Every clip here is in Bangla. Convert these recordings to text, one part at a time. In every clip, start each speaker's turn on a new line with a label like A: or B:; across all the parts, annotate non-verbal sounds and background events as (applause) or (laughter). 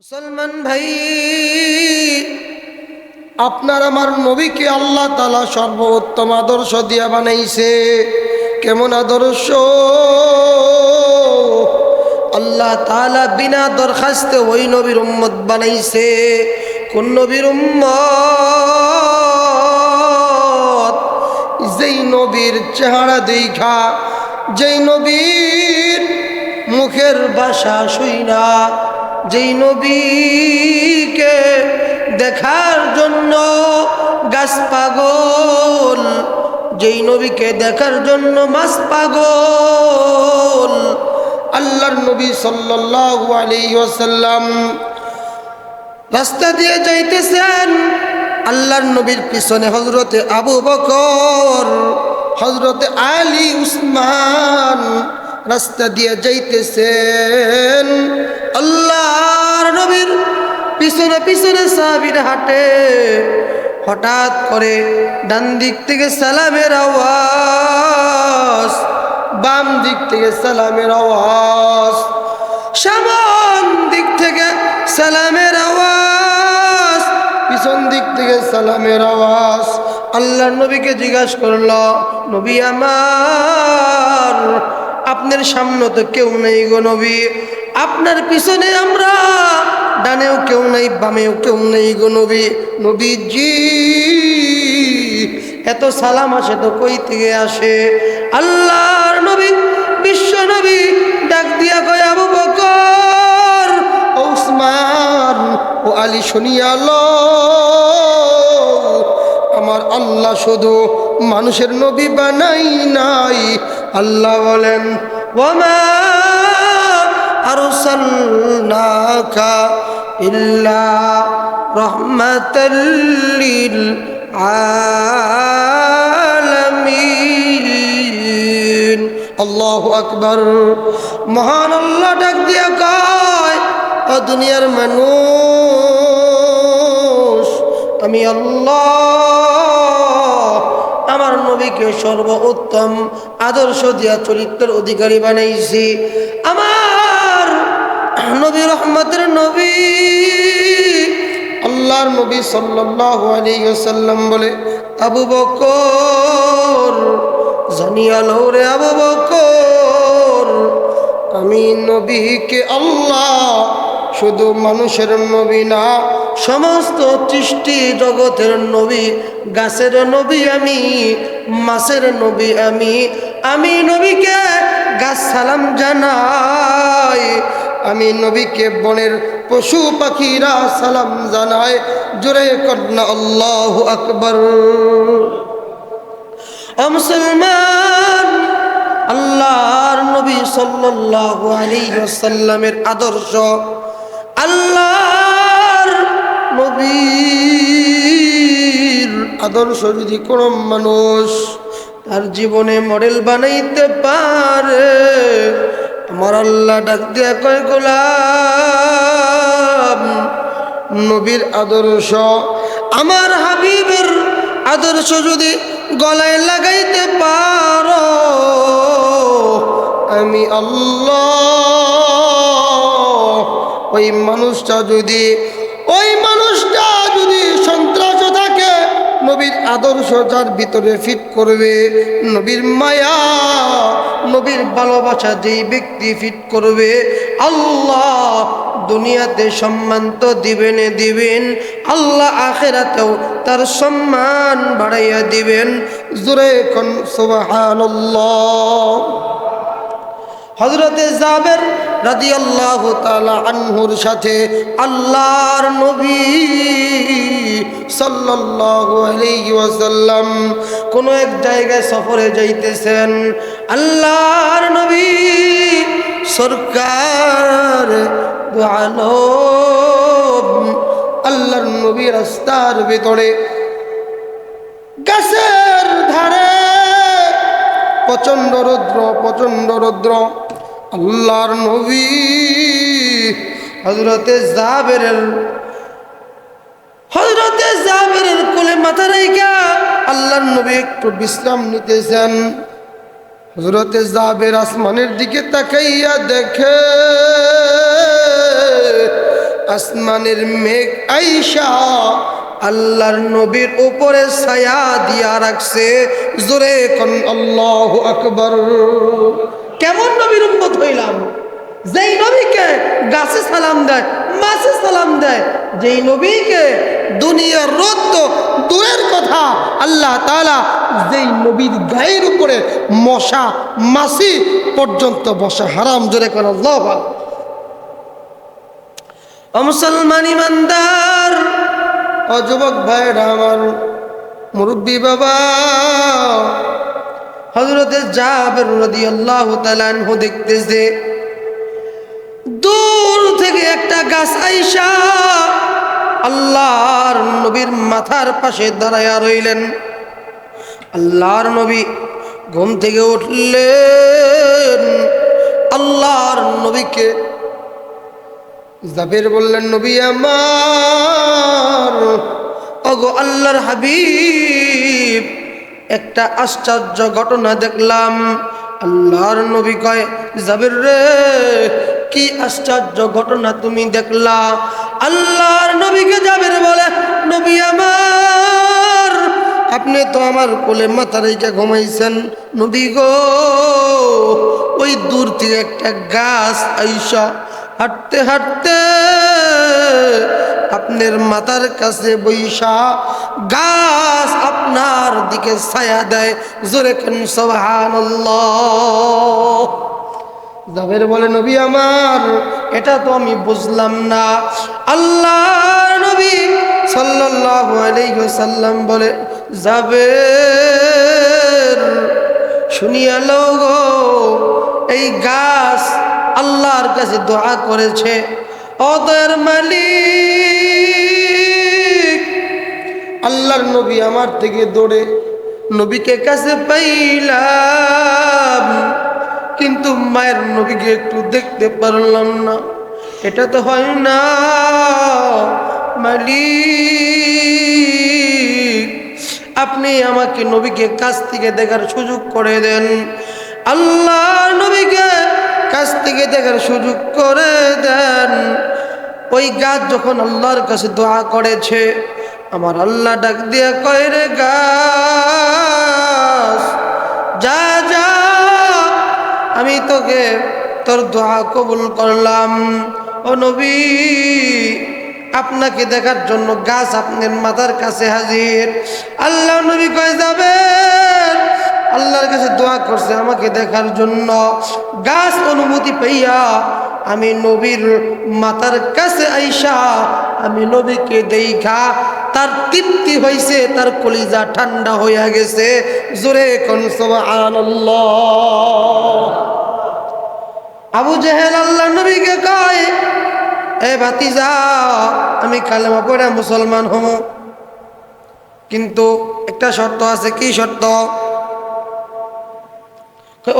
A: মুসলমান ভাই, আপনার আমার নবীকে আল্লাহ তালা সর্বোত্তম আদর্শ দিয়া বানাইছে। কেমন আদর্শ? আল্লাহ তালা বিনা দরখাস্তে ওই নবীর উম্মত বানাইছে। কোন নবীর উম্মত? যেই নবীর চেহারা দেখা, যেই নবীর মুখের ভাষা শুইনা যেই নবীকে দেখার জন্য গাছ পাগল, যেই নবীকে দেখার জন্য মাছ পাগল, আল্লাহর নবী সাল্লাল্লাহু আলাইহি ওয়াসাল্লাম রাস্তা দিয়ে যাইতেছেন। আল্লাহর নবীর পিছনে হজরতে আবু বকর হজরতে আলী উসমান রাস্তা দিয়ে যাইতেছেন। আল্লাহর নবীর পিছনে পিছনে সাবির হাঁটে। হঠাৎ করে ডান দিক থেকে সালামের আওয়াজ, বাম দিক থেকে সালামের আওয়াজ, সামন দিক থেকে সালামের আওয়াজ, পিছন দিক থেকে সালামের আওয়াজ। আল্লাহর নবীকে জিজ্ঞাসা করল, নবী আমার আপনার সামনে তো কেউ নেই গো নবী। আপনার পিছনে আমরা, ডানেও কেউ নেই, বামেও কেউ নেই গো নবী। নবীজি, এত সালাম আসে তো কই থেকে আসে? আল্লাহর নবী, বিশ্ব নবী, ডাক দিয়া কয়, আবু বকর, ও উসমান ও আলী শুনিয়াল আমার আল্লাহ শুধু মানুষের নবী বানাই নাই আল্লাহ বলেন ওমা আরসালনাকা ইল্লা রহমাতাল্লিল আলামিন। আল্লাহু আকবার। মহান আল্লাহ ডাক দিয়া কয়, ও দুনিয়ার মানুষ, আমি আল্লাহ আমার নবীকে সর্বোত্তম আদর্শ দিয়া চরিত্রের অধিকারী বানাইছি। আমার নবী রহমতের নবী আল্লাহর নবী সাল্লাল্লাহু আলাইহি ওয়াসাল্লাম বলে, আবু বকর জানিয়া লও রে আবু বকর, আমি নবীকে আল্লাহ শুধু মানুষের নবী না সমস্ত সৃষ্টি জগতের নবী, গাছের নবী আমি, মাছের নবী আমি। আমি নবীকে গাছ সালাম জানাই, আমি নবীকে বনের পশু পাখিরা সালাম জানায় জোরে কন্যা আল্লাহ আকবর। মুসলমান, আল্লাহর নবী সাল্লাল্লাহু আলাইহি ওয়াসাল্লামের আদর্শ আল্লাহর নবীর আদর্শ যদি কোনো মানুষ তার জীবনে মডেল বানাইতে পারে, আমার আল্লাহ ডাক দিয়া কয়, গোলাম নবীর আদর্শ, আমার হাবিবের আদর্শ যদি গলায় লাগাইতে পারো, আমি আল্লাহ ওই মানুষটা যদি আদর্শ যার ভিতরে ফিট করবে। নবীর মায়া, নবীর ভালোবাসা যেই ব্যক্তি ফিট করবে, আল্লাহ দুনিয়াতে সম্মান তো দিবেন দিবেন, আল্লাহ আখেরাতেও তার সম্মান বাড়াইয়া দিবেন। জোরে কোন সুবহানাল্লাহ। হজরতে জাবের রাদি আল্লাহ তালা আনহুর সাথে আল্লাহর নবী ওয়াসাল্লাম কোন এক জায়গায় সফরে যাইতেছেন। আল্লাহর নবী সরকার আল্লাহর নবী রাস্তার ভিতরে গাছের ধারে প্রচণ্ড রৌদ্র প্রচণ্ড রৌদ্র। আল্লাহর নবী হজরতে জাবের হজরতে জাবের কোলে মাথা রেখা আল্লাহর নবী একটু বিশ্রাম নিতেছেন। হজরতে জাবের আসমানের দিকে তাকাইয়া দেখে, আসমানের মেঘ আইসা আল্লাহর নবীর উপরে ছায়া দিয়া রাখছে। জোরে কন, আল্লাহ আকবর। কেমন নবীর উম্মত হইলাম? যেই নবীকে গাছে সালাম দেয়, মাছে সালাম দেয়, যেই নবীকে দুনিয়ার রোদ তো দূরের কথা, আল্লাহ তালা যেই নবীর গায়ের উপরে মশা মাসি পর্যন্ত বসা হারাম, জোরে কোন আল্লাহ মুসলমান ইমানদার ও যুবক ভাইরা আমার মুরব্বী বাবা হজরতে জাবের রদি আল্লাহ তালানহু দেখতেছে দূর থেকে একটা গাছ আইসা আল্লাহর নবীর মাথার পাশে দাঁড়াইয়া রইলেন। আল্লাহর নবী ঘুম থেকে উঠলেন। আল্লাহর নবীকে জাবের বললেন, নবী আমার, ওগো আল্লাহর হাবিব, একটা আশ্চর্য ঘটনা দেখলাম। আল্লাহর নবী কয়, জাবের রে কি আশ্চর্য ঘটনা তুমি দেখলা? আল্লাহর নবীকে জাবের বলে, নবী আমার, আপনি তো আমার কোলে মাথা রেখে ঘুমাইছেন। নবী গো, ওই দূর থেকে একটা গাছ আইসা হাঁটতে হাঁটতে আপনার মাথার কাছে বৈশা গাছ আপনার দিকে ছায়া দেয়। জোরে খান সোহান জাবের বলে, নবী আমার, এটা তো আমি বুঝলাম না। আল্লাহ নবী সাল্লাল্লাহু সাল্লাম বলে, জাবের, শুনিয়া লও গো, এই গাছ আল্লাহর কাছে দোয়া করেছে। অদর মালিক, আল্লাহর নবী আমার থেকে দৌড়ে নবীকে কাছে পাইলাম। কিন্তু মায়ের নবীকে একটু দেখতে পারলাম না। এটা তো হয় না, মালিক। আপনি আমাকে নবীকে কাছ থেকে দেখার সুযোগ করে দেন। আল্লাহ নবীকে কাছ থেকে দেখার সুযোগ করে দেন। ওই গাছ যখন আল্লাহর কাছে দোয়া করেছে, আমার আল্লাহ ডাক দিয়ে কয় রে গাছ, যা আমি তোকে তোর দোয়া কবুল করলাম। ও নবী, আপনাকে দেখার জন্য গাছ আপনার মাথার কাছে হাজির। আল্লাহ নবী কয়ে, যাবেন? আল্লাহর কাছে দোয়া করছে আমাকে দেখার জন্য। গাছ অনুমতি পাইয়া আমি নবীর মাথার কাছে আইসা আমি নবীকে দেখা তার তৃপ্তি হয়েছে তার কলিজা ঠান্ডা হইয়া গেছে। জোরে আবু জেহেল আল্লাহ নবীকে কয়, এ ভাতিজা, আমি কালেমা পড়ে মুসলমান হম কিন্তু একটা শর্ত আছে, কি শর্ত?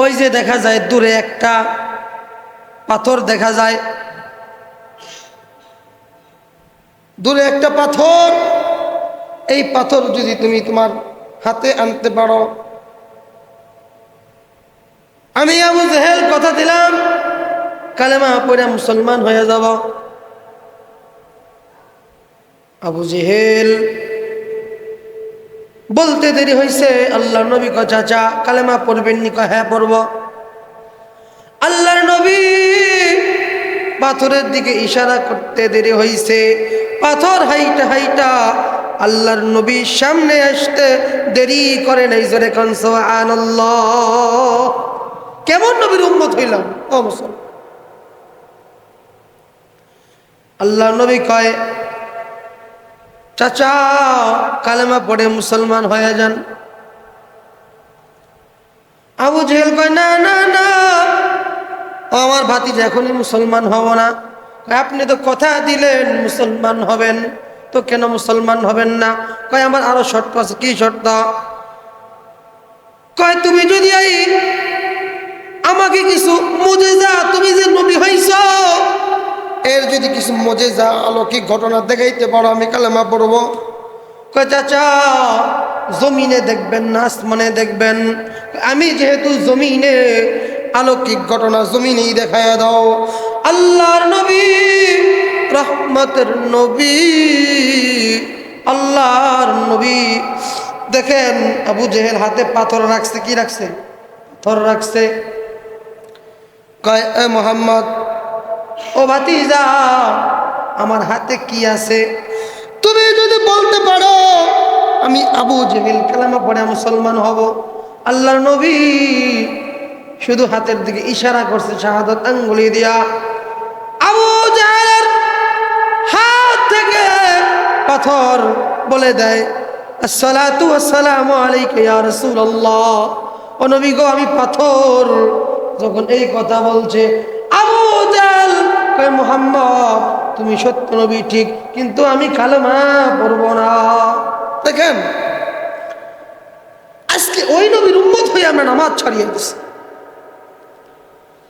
A: ওই যে দেখা যায় দূরে একটা পাথর দেখা যায়। দূরে একটা পাথর এই পাথর যদি তুমি তোমার হাতে আনতে পারো। আমি আবু জেহেল কথা দিলাম, কালেমা পড়ে মুসলমান হয়ে যাব। আবু জেহেল বলতে দেরি হয়েছে আল্লাহ নবী ক চাচা, কালেমা পড়বেন নি হ্যাঁ পড়ব। আল্লাহর নবী পাথরের দিকে ইশারা করতে দেরি হয়েছে পাথর হাইটা হাইটা আল্লাহর নবীর সামনে আসতে দেরি করে নাই, জোরে কেমন নবীর উম্মত হইলাম মুসলমান? আল্লাহ নবী কয়, চাচা, কালেমা পড়ে মুসলমান হয়ে যান। আবু জেহেল কয়, না না না। ও আমার ভাতিজা, এখনই মুসলমান হব না। আপনি তো কথা দিলেন, মুসলমান হবেন। তো কেন মুসলমান হবেন না? কয়, আমার আরও শর্ত আছে। কি শর্ত? কয়, তুমি যদি এই আমাকে কিছু মুজেজা, তুমি যে নবী হইছ, এর যদি কিছু মজেজা, অলৌকিক ঘটনা দেখাইতে পারো, আমি কালেমা পড়ব। কয়, চাচা, জমিনে দেখবেন না, আসমানে দেখবেন। আমি যেহেতু জমিনে অলৌকিক ঘটনা জমিনেই দেখায় দাও। আল্লাহর নবী রহমতের নবী, আল্লাহর নবী। দেখেন, আবু জেহেল হাতে পাথর রাখছে, কি রাখছে? পাথর রাখছে। কয় মোহাম্মদ, ও ভাতিজা, আমার হাতে কি আছে? তুমি যদি বলতে পারো, আমি আবু জেহেল কালামা পড়ে মুসলমান হব। আল্লাহর নবী শুধু হাতের দিকে ইশারা করছে, শাহাদত আঙ্গুলি দিয়া। পাথর বলে দেয়, আসসালাতু আসসালামু আলাইকা ইয়া রাসূলুল্লাহ। ও নবী গো, আমি পাথর। যখন এই কথা বলছে, আবু তুমি সত্য নবী, ঠিক, কিন্তু আমি কালেমা পড়ব না। দেখেন, আজকে ওই নবীর উম্মত হয়ে আমরা নামাজ ছাড়িয়ে দিচ্ছি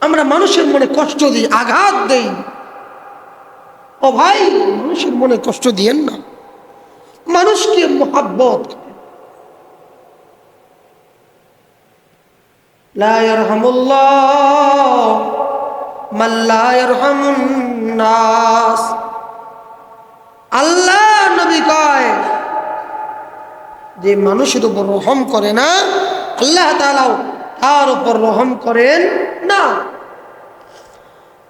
A: আমরা মানুষের মনে কষ্ট দিই, আঘাত দেই। ও ভাই মানুষের মনে কষ্ট দিয়েন না। মানুষকে মোহাব্বত। আল্লাহ নবী কয়, যে মানুষের উপর রহম করে না, আল্লাহ তার উপর রহম করেন না।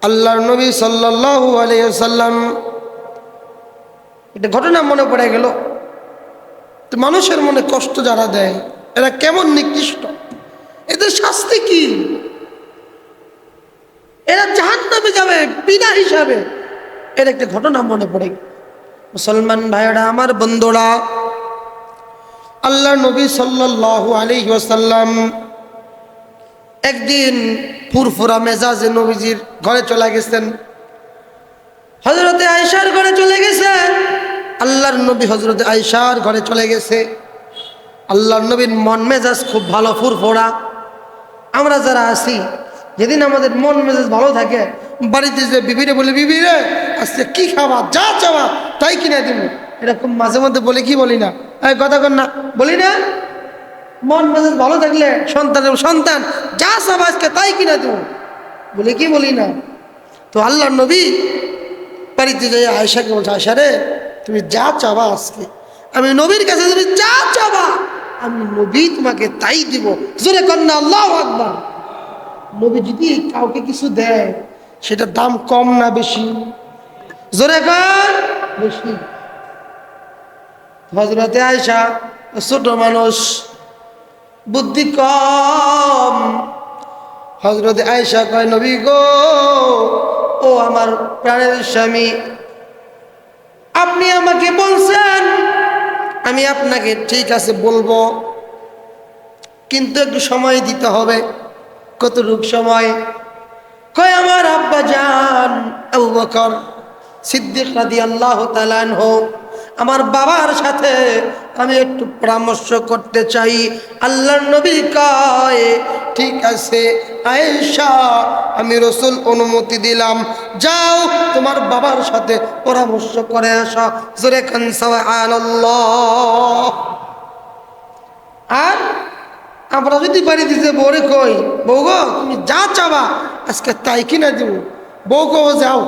A: আল্লাহর নবী সাল্লাল্লাহু আলাইহি সাল্লাম এটা ঘটনা মনে পড়ে গেল। তো মানুষের মনে কষ্ট যারা দেয়, এরা কেমন নিকৃষ্ট? এদের শাস্তি কি? এরা জাহান্নামে যাবে, বিনা হিসাবে। এর একটা ঘটনা মনে পড়ে। মুসলমান ভাইয়েরা, আমার বন্ধুরা আল্লাহ নবী সাল্লাল্লাহু আলাইহি ওয়াসাল্লাম একদিন ফুরফুরা মেজাজে নবীজির ঘরে চলে গেছেন। হজরতে আয়সার ঘরে চলে আল্লাহর নবী হজরতে আয়সার ঘরে চলে গেছে। আল্লাহর নবীর মন মেজাজ খুব ভালো ফুরফোড়া আমরা যারা আছি, যেদিন আমাদের মন মেজাজ ভালো থাকে, বাড়িতে যে বিবিরে বলে, বিবিরে, আজকে কি খাবা? যা চাওয়া তাই কিনে দিব। এরকম মাঝে মধ্যে বলে কি বলি না? এই কথা কর না। বলি না? মন মেজাজ ভালো থাকলে সন্তানের সন্তান যা চাবা আজকে তাই কিনে দেবো। বলে কি বলি না? তো আল্লাহ নবী বাড়িতে যাই আয়সাকে বলছে আয়সা রে তুমি যা চাবা আজকে। আমি নবীর কাছে তুমি যা চাবা, আমি নবী তোমাকে তাই দিব। জোরে কন্যা আল্লাহ আকবার। নবী যদি কাউকে কিছু দেয় সেটা দাম কম না বেশি? জোরে কর বেশি। হজরতে আয়সা ছোট মানুষ, বুদ্ধি কম। হজরতে আয়সা কয়, নবী গো, ও আমার প্রাণের স্বামী আপনি আমাকে বলছেন, আমি আপনাকে ঠিক আছে বলব, কিন্তু একটু সময় দিতে হবে, কতটুক সময়? কয় আমার আব্বা যান আবু বকর সিদ্দিক রাদি আল্লাহ হোক আমার বাবার সাথে আমি একটু পরামর্শ করতে চাই। আল্লাহ নবী কয়, ঠিক আছে, আয়েশা, আমি রসুল অনুমতি দিলাম। যাও, তোমার বাবার সাথে পরামর্শ করে আসা। জোরে খান আর আমরা যদি বাড়ি দিতে, বউরে কই, বউ গো, তুমি যা চাবা, আজকে তাই কিনা দেবো। গো, যাও,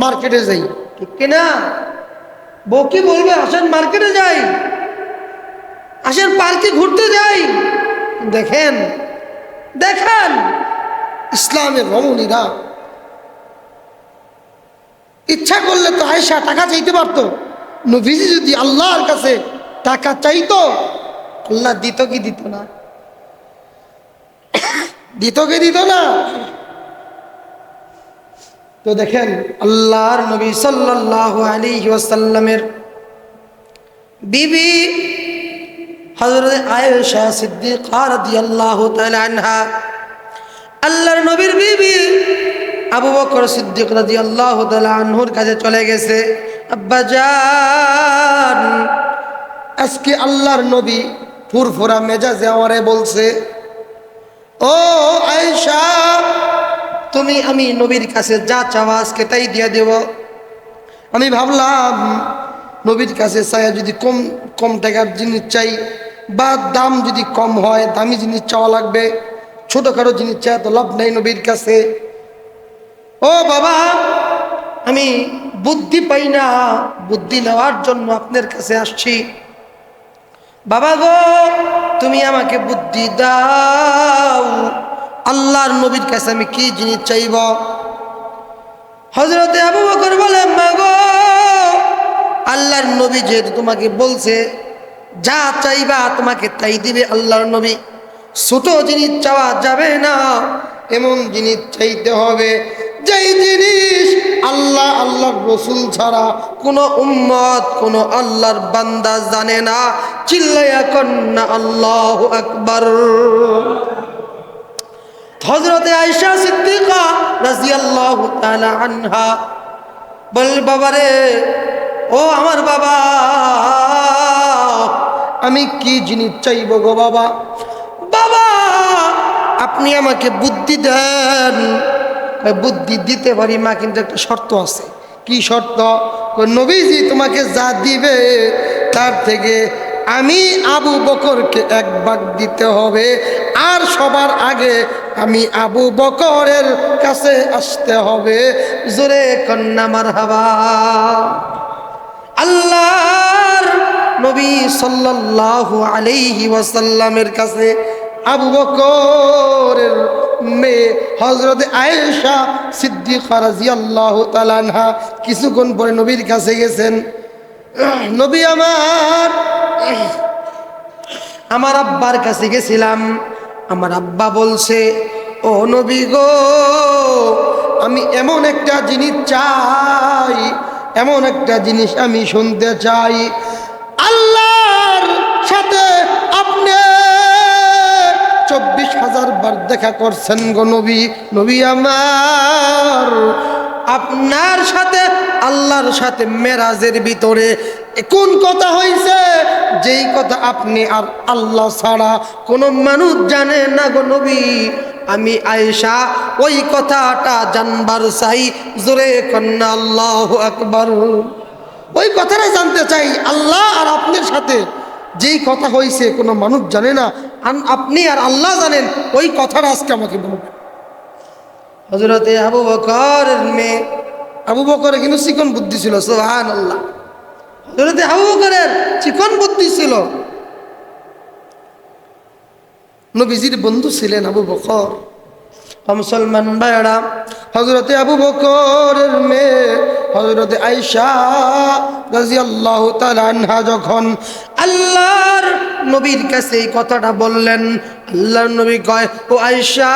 A: মার্কেটে যাই। ঠিক কিনা? বউ কি বলবে, আসেন মার্কেটে যাই। আসেন পার্কে ঘুরতে যাই। দেখেন দেখেন, ইসলামের রমণীরা। ইচ্ছা করলে তো আয়সা টাকা চাইতে পারতো। নবীজি যদি আল্লাহর কাছে টাকা চাইতো, আল্লাহ দিত কি দিত না? দিত কি দিত না? তো দেখেন, আল্লাহর নবী সাল্লাল্লাহু আলাইহি ওয়াসাল্লামের বিবি হযরত আয়েশা সিদ্দিকা রাদিয়াল্লাহু তাআলা আনহা, আল্লাহর নবীর বিবি আবু বকর সিদ্দিক রাদিয়াল্লাহু তাআলা আনহুর কাছে চলে গেছে। আব্বা জান, আজকে আল্লাহর নবী ফুরফুরা মেজাজে আমারে বলছে, ও আয়েশা তুমি আমি নবীর কাছে যা চাওয়া আজকে তাই দিয়ে দেব। আমি ভাবলাম, নবীর কাছে চাইয়া যদি কম কম টাকার জিনিস চাই বা দাম যদি কম হয়, দামি জিনিস চাওয়া লাগবে, ছোটোখাটো জিনিস চাই, তো লাভ নেই নবীর কাছে। ও বাবা, আমি বুদ্ধি পাই না, বুদ্ধি নেওয়ার জন্য আপনার কাছে আসছি। বাবা গো, তুমি আমাকে বুদ্ধি দাও। আল্লাহর নবীর কাছে আমি কি জিনিস চাইব? হজরতে আবু বকর বলে আল্লাহর নবী যেহেতু তোমাকে বলছে, যা চাইবা তোমাকে তাই দিবে আল্লাহর নবী। ছোট জিনিস চাওয়া যাবে না, এমন জিনিস চাইতে হবে, যেই জিনিস আল্লাহ, আল্লাহর রসুল ছাড়া কোনো উম্মত, কোনো আল্লাহর বান্দা জানে না। চিল্লাইয়া কন্যা, আল্লাহ আকবর। হজরতে আয়সা সিদ্দিকা রাজিয়াল্লাহু আনহা বল, বাবারে, ও আমার বাবা, আমি কি জিনিস চাইব গো বাবা? বাবা, আপনি আমাকে বুদ্ধি দেন। বুদ্ধি দিতে পারি, মা, কিন্তু একটা শর্ত আছে। কি শর্ত? নবীজি তোমাকে যা দিবে, তার থেকে আমি আবু বকরকে এক ভাগ দিতে হবে। আর সবার আগে আমি আবু বকরের কাছে আসতে হবে। জোরে কন্যা মার হাবা আল্লাহর নবী সাল্লাল্লাহু আলাইহি ওয়াসাল্লামের কাছে আবু বকরের মেয়ে হজরত আয়েশা সিদ্দিকা রাদিয়াল্লাহু তাআলা আনহা কিছুক্ষণ পরে নবীর কাছে গেছেন। নবী আমার আমার আব্বার কাছে গেছিলাম। আমার আব্বা বলছে, ও নবী গো, আমি এমন একটা জিনিস চাই, এমন একটা জিনিস আমি শুনতে চাই। আল্লাহর সাথে আপনি চব্বিশ হাজার বার দেখা করছেন গো নবী নবী আমার। আপনার সাথে, আল্লাহর সাথে মেরাজের ভিতরে কোন কথা হয়েছে যেই কথা আপনি আর আল্লাহ ছাড়া কোনো মানুষ জানে না গো নবী। আমি আয়েশা, ওই কথাটা জানবার চাই, জোরে কন্যা আল্লাহ আকবর। ওই কথাটা জানতে চাই, আল্লাহ আর আপনার সাথে যেই কথা হয়েছে কোনো মানুষ জানে না। আপনি আর আল্লাহ জানেন, ওই কথাটা আজকে আমাকে বলবেন। হজরতে আবু বকরের মেয়ে। আবু বকরের কিন্তু চিকন বুদ্ধি ছিল সোহান আল্লাহ হজরতে আবু বকরের চিকন বুদ্ধি ছিল। নবীজির বন্ধু ছিলেন আবু বকর। মুসলমান ভাইরা হজরতে আবু বকরের মেয়ে হজরতে আইসা রাজি আল্লাহ আনহা যখন আল্লাহর নবীর কাছে এই কথাটা বললেন, আল্লাহর নবী কয়, ও আইসা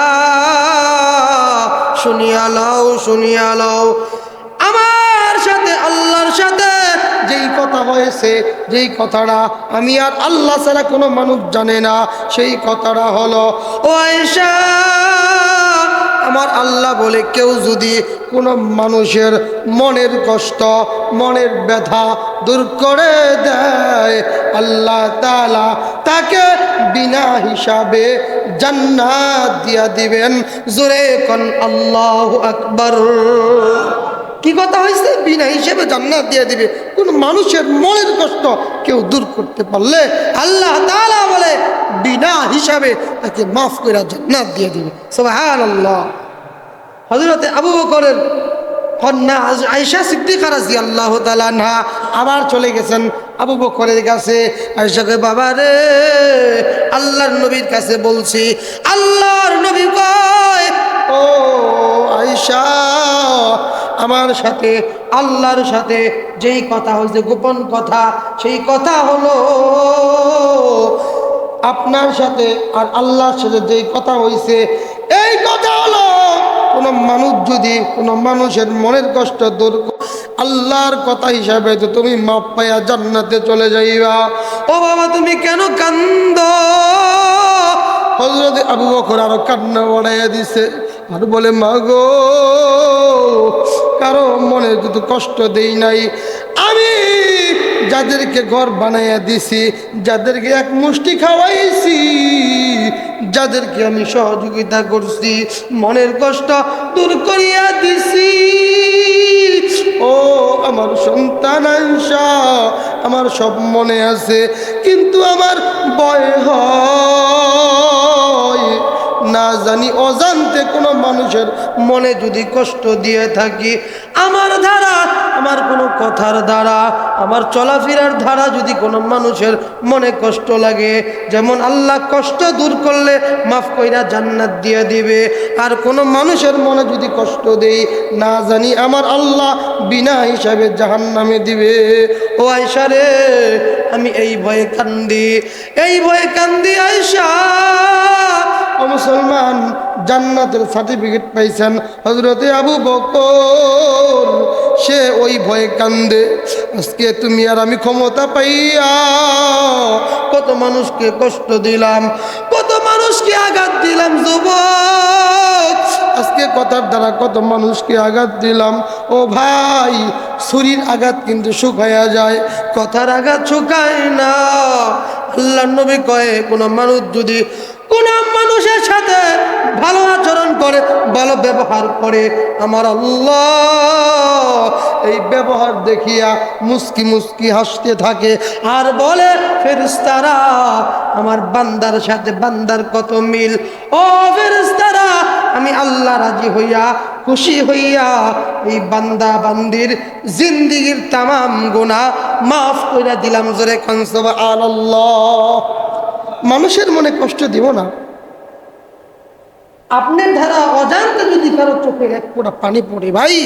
A: শুনিয়া লও শুনিয়া লও। আমার সাথে, আল্লাহর সাথে যেই কথা হয়েছে, যেই কথাটা আমি আর আল্লাহ ছাড়া কোনো মানুষ জানে না, সেই কথাটা হলো, ও আয়েশা আমার আল্লাহ বলে কেউ যদি কোনো মানুষের মনের কষ্ট, মনের ব্যথা দূর করে দেয়, আল্লাহ তালা তাকে বিনা হিসাবে জান্নাত দিয়া দিবেন। জোরে কন আল্লাহ আকবর। কি কথা হয়েছে, বিনা হিসেবে জান্নাত দিয়ে দিবে। কোন মানুষের মনের কষ্ট কেউ দূর করতে পারলে আল্লাহ তাআলা বলে, বিনা হিসাবে তাকে মাফ করে জান্নাত দিয়ে দিবে। সুবহানাল্লাহ। হযরতে আবু বকরের কন্যা আয়েশা সিদ্দিকা রাদিয়াল্লাহু তাআলা আনহা আবার চলে গেছেন আবু বকরের কাছে। আয়েশাকে বাবা রে, আল্লাহর নবীর কাছে বলছি, আল্লাহর নবী কয়, ও আয়েশা আমার সাথে, আল্লাহর সাথে, যেই কথা হয়েছে, গোপন কথা, সেই কথা হলো, আপনার সাথে আর আল্লাহর সাথে যেই কথা হয়েছে, এই কথা হলো, কোনো মানুষ যদি, কোনো মানুষের মনের কষ্ট দূর আল্লাহর কথা হিসাবে তো তুমি মাপ পাইয়া জান্নাতে চলে যাইবা। ও বাবা, তুমি কেন কান্দ? হজরত আবু বকর আরও কান্না বাড়াইয়া দিছে। আর বলে মাগো কারও মনে যদি কষ্ট দেই নাই, আমি যাদেরকে ঘর বানাইয়া দিছি, যাদেরকে এক মুষ্টি খাওয়াইছি, যাদেরকে আমি সহযোগিতা করছি, মনের কষ্ট দূর করিয়া দিছি। ও আমার সন্তান আমার সব মনে আছে, কিন্তু আমার ভয় হয়। না জানি, অজান্তে কোনো মানুষের মনে যদি কষ্ট দিয়ে থাকি, আমার ধারা, আমার কোনো কথার দ্বারা আমার চলাফেরার ধারা যদি কোনো মানুষের মনে কষ্ট লাগে, যেমন আল্লাহ কষ্ট দূর করলে মাফ কইরা জান্নাত দিয়ে দিবে, আর কোনো মানুষের মনে যদি কষ্ট দেই, না জানি আমার আল্লাহ বিনা হিসাবে জাহান নামে দিবে। ও আয়সা রে, আমি এই ভয়ে কান্দি, এই ভয়ে কান্দি আয়সা মুসলমান জান্নাতের সার্টিফিকেট পাইছেন। হজরতে আবু বকর, সে ওই ভয়ে কান্দে। আজকে তুমি আর আমি ক্ষমতা পাইয়া কত মানুষকে কষ্ট দিলাম, কত মানুষকে আঘাত দিলাম যুবক। আজকে কথার দ্বারা কত মানুষকে আঘাত দিলাম। ও ভাই, ছুরির আঘাত কিন্তু শুকাইয়া যায়, কথার আঘাত শুকায় না। আল্লাহ নবী কয়ে, কোনো মানুষ যদি কোন মানুষের সাথে ভালো আচরণ করে, ভালো ব্যবহার করে, আমার আল্লাহ এই ব্যবহার দেখিয়া মুস্কি মুস্কি হাসতে থাকে আর বলে ফেরিস্তারা আমার বান্দার সাথে বান্দার কত মিল? ও ফেরিস্তারা আমি আল্লাহ রাজি হইয়া, খুশি হইয়া এই বান্দা বান্দির জিন্দিগির তামাম গুণা মাফ করে দিলাম জোরে আল্লাহ মানুষের মনে কষ্ট দিব না। আপনার ধারা অজান্তে যদি কারও চোখে এক ফোঁটা পানি পড়ে, ভাই,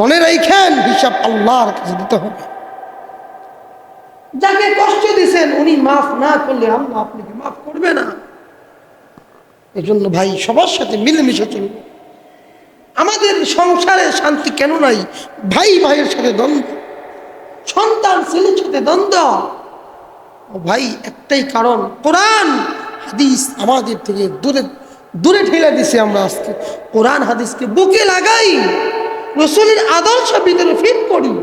A: মনে রাখেন হিসাব আল্লাহর কাছে দিতে হবে। যাকে কষ্ট দিছেন, উনি মাফ না করলে আল্লাহ আপনাকে মাফ করবে না। এই জন্য ভাই সবার সাথে মিলেমিশে চলব আমাদের সংসারে শান্তি কেন নাই? ভাই ভাইয়ের সাথে দ্বন্দ্ব। সন্তান, ছেলের সাথে দ্বন্দ্ব। ও ভাই, একটাই কারণ, কোরআন হাদিস আমাদের থেকে দূরে দূরে ঠেলে দিছে আমরা আজকে। কোরআন হাদিসকে বুকে লাগাই, রসুলের আদর্শ ভিতরে ফিট করি।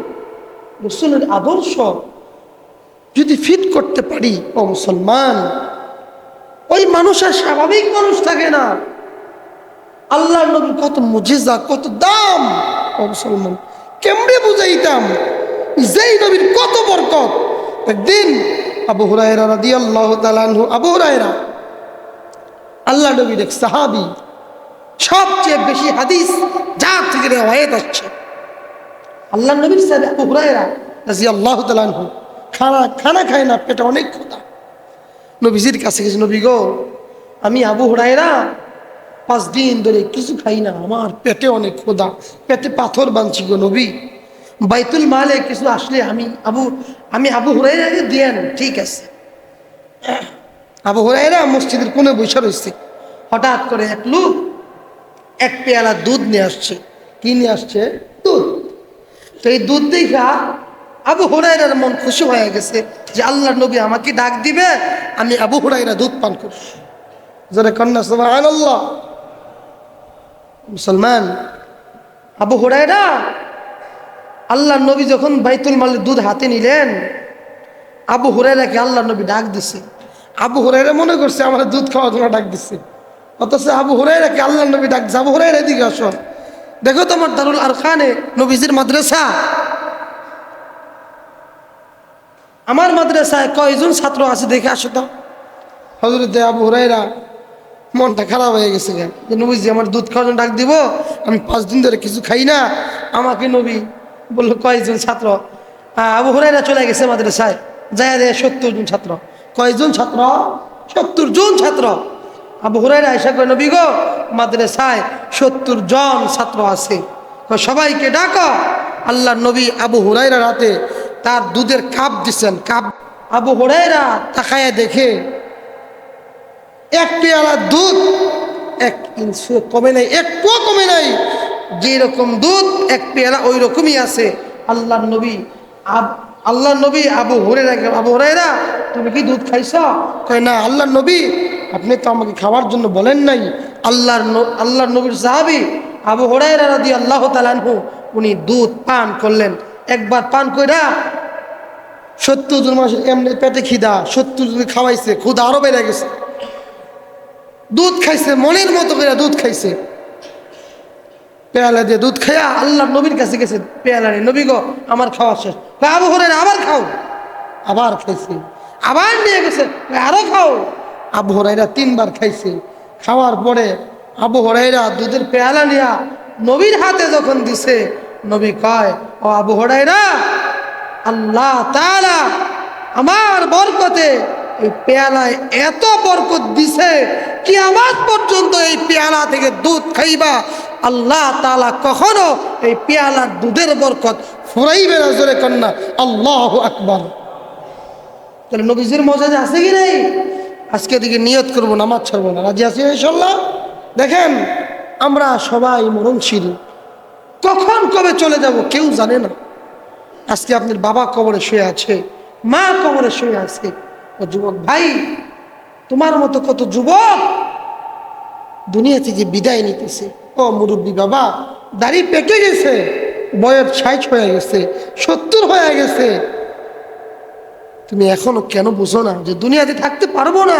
A: রসুলের আদর্শ যদি ফিট করতে পারি, ও মুসলমান ওই মানুষের স্বাভাবিক মানুষ থাকে না। আল্লাহ নবীর কত মুজিজা, কত দাম। মুসলমান, কেমনে বুঝাইতাম? যেই নবীর কত বরকত। একদিন আবু হুরায়রা রাদি আল্লাহ তালানহু আবু হুরায়রা, আল্লাহ নবীর এক সাহাবি, সবচেয়ে বেশি হাদিস যার থেকে রেওয়ায়ত আসছে। আল্লাহ নবীর সাহেব আবু হুরায়রা রাজি আল্লাহ তালানহু খানা খানা খায় না, পেটে অনেক ক্ষুদা নবীজির কাছে গেছে, নবী গো, আমি আবু হুরায়রা পাঁচ দিন ধরে কিছু খাই না, আমার পেটে অনেক ক্ষুদা পেটে পাথর বানছি গো নবী। বাইতুল মালে কিছু আসলে আমি আবু আমি আবু হুরাইরাকে দিয়েন ঠিক আছে। (clears throat) আবু হুরাইরা মসজিদের কোণে বসে রয়েছে। হঠাৎ করে এক লোক এক পেয়ালা দুধ নিয়ে আসছে। কি নিয়ে আসছে? দুধ। তো এই দুধ দেখা আবু হুরাইরার মন খুশি হয়ে গেছে যে আল্লাহ নবী আমাকে ডাক দিবে, আমি আবু হুরাইরা দুধ পান করি যারা কন্যা সবাই আল্লাহ মুসলমান, আবু হুরাইরা আল্লাহ নবী যখন বাইতুল মালের দুধ হাতে নিলেন, আবু হুরাইরাকে আল্লাহ নবী ডাক দিছে। আবু হুরাইরা মনে করছে, আমার দুধ খাওয়ার জন্য ডাক দিছে। অথচ আবু হুরাইরাকে আল্লাহ নবী ডাক আবু হুরাইরা দিকে আসো। দেখো তোমার দারুল আর খানে নবীজির মাদ্রাসা। আমার মাদ্রাসায় কয়জন ছাত্র আছে দেখে আসো তো। হজরতে আবু হুরাইরা মনটা খারাপ হয়ে গেছে যে নবীজি আমার দুধ খাওয়ার ডাক দিব, আমি পাঁচ দিন ধরে কিছু খাই না। আমাকে নবী বলল কয়েকজন ছাত্র? আবু হুরাইরা চলে গেছে মাদ্রাসায়, যায় দেয় সত্তর জন ছাত্র। কয়েকজন ছাত্র? সত্তর জন ছাত্র। আবু হুরাইরা আশা করে নবী গো, মাদ্রাসায় সত্তর জন ছাত্র আছে। সবাইকে ডাকো। আল্লাহ নবী আবু হুরাইরা রাতে তার দুধের কাপ দিচ্ছেন কাপ আবু হুরাইরা তাকায় দেখে এক পেয়ালা দুধ, এক ইঞ্চি কমে নাই একটুও কমে নাই, যেরকম দুধ, এক পেয়ালা ওই রকমই আছে। আল্লাহ নবী আল্লাহ নবী আবু হরে আবু হরাইরা তুমি কি দুধ খাইছ? কয়, না আল্লাহ নবী, আপনি তো আমাকে খাওয়ার জন্য বলেন নাই। আল্লাহর আল্লাহর নবীর সাহাবি আবু হরাইরা রাদি আল্লাহ তালানহু উনি দুধ পান করলেন। একবার পান কইরা সত্তর জন মানুষের এমনি পেটে খিদা, সত্তর জন খাওয়াইছে ক্ষুদা আরও বেড়ে গেছে। দুধ খাইছে, মনের মতো করে দুধ খাইছে। পেয়ালা দিয়ে দুধ খাইয়া আল্লাহ নবীর কাছে গেছে, পেয়ালা নিয়ে নবী গো, আমার খাওয়া শেষ। আবু হরে আবার খাও। আবার খাইছে। আবার নিয়ে গেছে আরও খাও। আবু হরাইরা তিনবার খাইছে। খাওয়ার পরে আবু হরাইরা দুধের পেয়ালা নিয়া নবীর হাতে যখন দিছে, নবী কয় ও আবু হরাইরা আল্লাহ তাআলা আমার বরকতে এই পেয়ালায় এত বরকত দিছে কি আমার পর্যন্ত এই পেয়ালা থেকে দুধ খাইবা। আল্লাহ তালা কখনো এই পেয়ালার দুধের বরকত ফুরাইবে না, জোরে কন্যা। আল্লাহ আকবার। তাহলে নবীজির মজা যে আছে কি নেই? আজকে দিকে নিয়ত করব, নামাজ ছাড়বো না। রাজি আছি ইনশাল্লাহ দেখেন, আমরা সবাই মরণশীল। কখন কবে চলে যাব কেউ জানে না। আজকে আপনার বাবা কবরে শুয়ে আছে, মা কবরে শুয়ে আছে। ও যুবক, ভাই, তোমার মতো কত যুবক দুনিয়া থেকে বিদায় নিতেছে। ও মুরব্বী বাবা, দাড়ি পেকে গেছে, বয়স ষাট হয়ে গেছে, সত্তর হয়ে গেছে। তুমি এখনও কেন বুঝো না যে দুনিয়াতে থাকতে পারব না?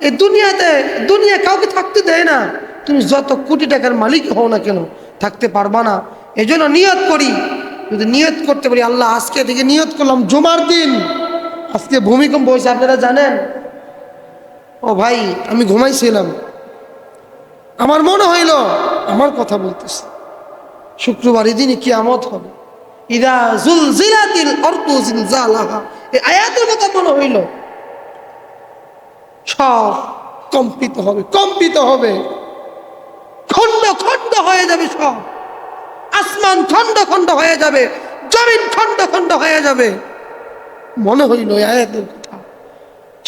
A: এই দুনিয়াতে, দুনিয়া কাউকে থাকতে দেয় না। তুমি যত কোটি টাকার মালিক হও না কেন থাকতে পারবা না। এই জন্য নিয়ত করি। যদি নিয়ত করতে পারি আল্লাহ আজকে থেকে নিয়ত করলাম জুমার দিন। আজকে ভূমিকম্প হয়েছে, আপনারা জানেন? ও ভাই, আমি ঘুমাইছিলাম। আমার মনে হইল, আমার কথা বলতেছে। শুক্রবার দিনে কি আমত হবে। ইদা জুলজিলাতিল এই আয়াতের কথা মনে হইল। সব কম্পিত হবে কম্পিত হবে। খণ্ড খণ্ড হয়ে যাবে সব। আসমান খণ্ড খণ্ড হয়ে যাবে, জমিন খণ্ড খণ্ড হয়ে যাবে। মনে হইল আয়াতের কথা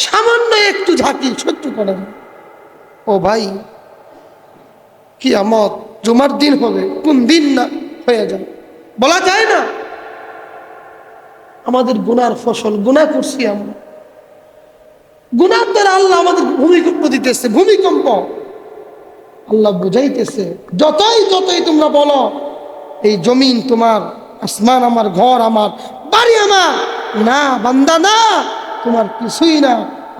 A: সামান্য একটু ঝাঁকি সহ্য করা ও ভাই কি আমত জুমার দিন হবে, কোন দিন না হয়ে যাবে। বলা যায় না, আমাদের গুনার ফসল গুনাহ করছি আমরা। গুনার দ্বারা আল্লাহ আমাদের ভূমিকম্প দিতেছে, ভূমিকম্প। আল্লাহ বুঝাইতেছে, যতই যতই তোমরা বলো, এই জমিন তোমার, আসমান আমার, ঘর আমার, বাড়ি আমার, না বান্দা না, তোমার কিছুই না,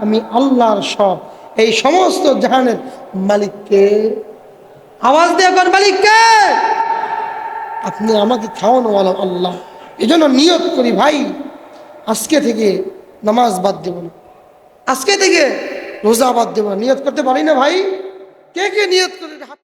A: আমি আল্লাহর সব। এই সমস্ত জাহানের মালিককে, আওয়াজ দিয়ে কর মালিককে, আপনি আমাকে খাওয়ানো বলো আল্লাহ। এই জন্য নিয়ত করি ভাই, আজকে থেকে নামাজ বাদ দেব না। আজকে থেকে রোজা বাদ দেব নিয়ত করতে পারি না ভাই? কে কে নিয়ত করে